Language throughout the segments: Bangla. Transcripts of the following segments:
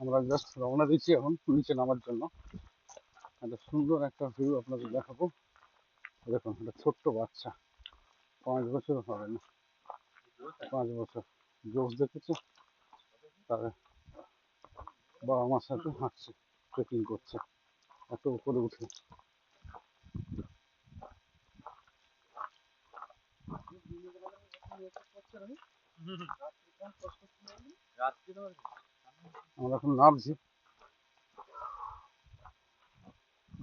আমরা জাস্ট রওনা দিচ্ছি এখন নিচে নামার জন্য। একটা সুন্দর একটা ভিউ আপনাদের দেখাবো। দেখুন, একটা ছোট্ট বাচ্চা। পাঁচ বছর হবে না। পাঁচ বছর। জোস দেখেছে? তার বাবা মার সাথে হাঁটছে ট্রেকিং করছে। এত উপরে উঠে। আমরা এখন নামছি।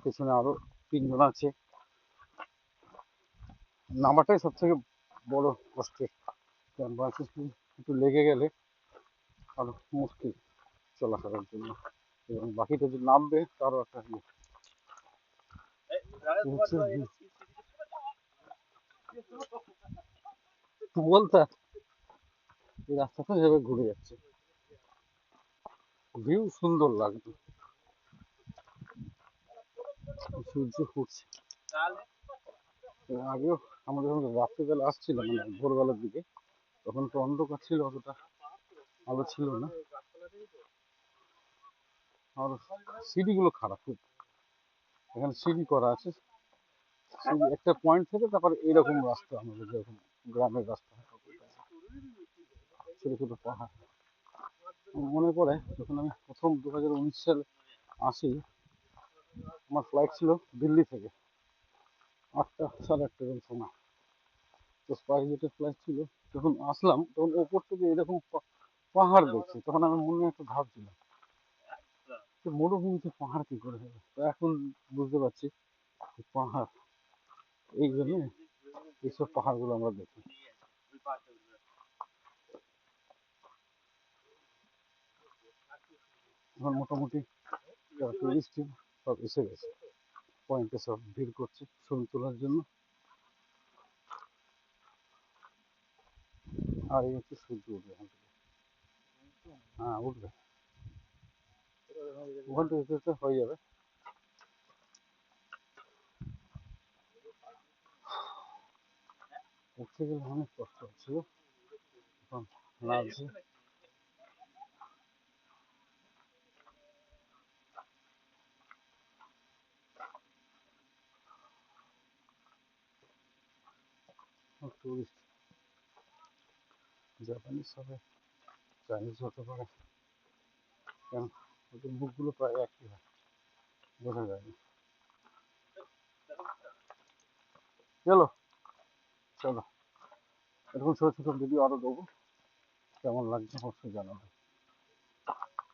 পেছনে আরও তিনজন আছে। নামাটাই সব থেকে বড় কষ্টের। কারণ বাসে একটু লেগে গেলে আরও মুশকিল চলাফেরার জন্য। এবং বাকিটা যে নামবে তারও একটা বলতা এই রাস্তাটা ঘুরে যাচ্ছে। ভিউ সুন্দর লাগবে সূর্য ফুটছে। আগেও আমরা যখন রাত্রিবেলা আসছিলাম মানে ভোরবেলার দিকে। তখন তো অন্ধকার ছিল অতটা আলো ছিল না। আর সিঁড়িগুলো খারাপ খুব। এখানে সিঁড়ি করা আছে। একটা পয়েন্ট থেকে তারপরে এইরকম রাস্তা আমাদের যেরকম গ্রামের রাস্তা। ছোটো ছোটো পাহাড়। মনে পড়ে যখন আমি প্রথম দু হাজার উনিশ সালে আসি আমার ফ্লাইট ছিল দিল্লি থেকে। আটটা সাড়ে আটটা এরকম সময়। তো স্পাইস জেটের ফ্লাইট ছিল। যখন আসলাম, তখন ওপর থেকে এরকম পাহাড় দেখছি। তখন আমি মনে একটা ভাবছিলাম যে মরুভূমিতে পাহাড় কি করে হবে? তো এখন বুঝতে পারছি পাহাড়। এই জন্য এইসব পাহাড়গুলো আমরা দেখি। এখন মোটামুটি টুরিস্ট সব এসে গেছে। পয়েন্টে সব ভিড় করছে ছবি তোলার জন্য। আর এই হচ্ছে সূর্য উঠবে হ্যাঁ উঠবে। ওখান থেকে হয়ে যাবে। উঠতে গেলে অনেক কষ্ট হচ্ছে গো। এখন লাগছে। টুরিস্ট জাপানিজ হবে চাইনিজ হতে পারে। কেন? ওদের মুখগুলো প্রায় একই হয়। বোঝা যায় না। চলো চলো। এরকম ছোটো ছোটো ভিডিও আরও দেবো। কেমন লাগছে অবশ্যই জানাবে।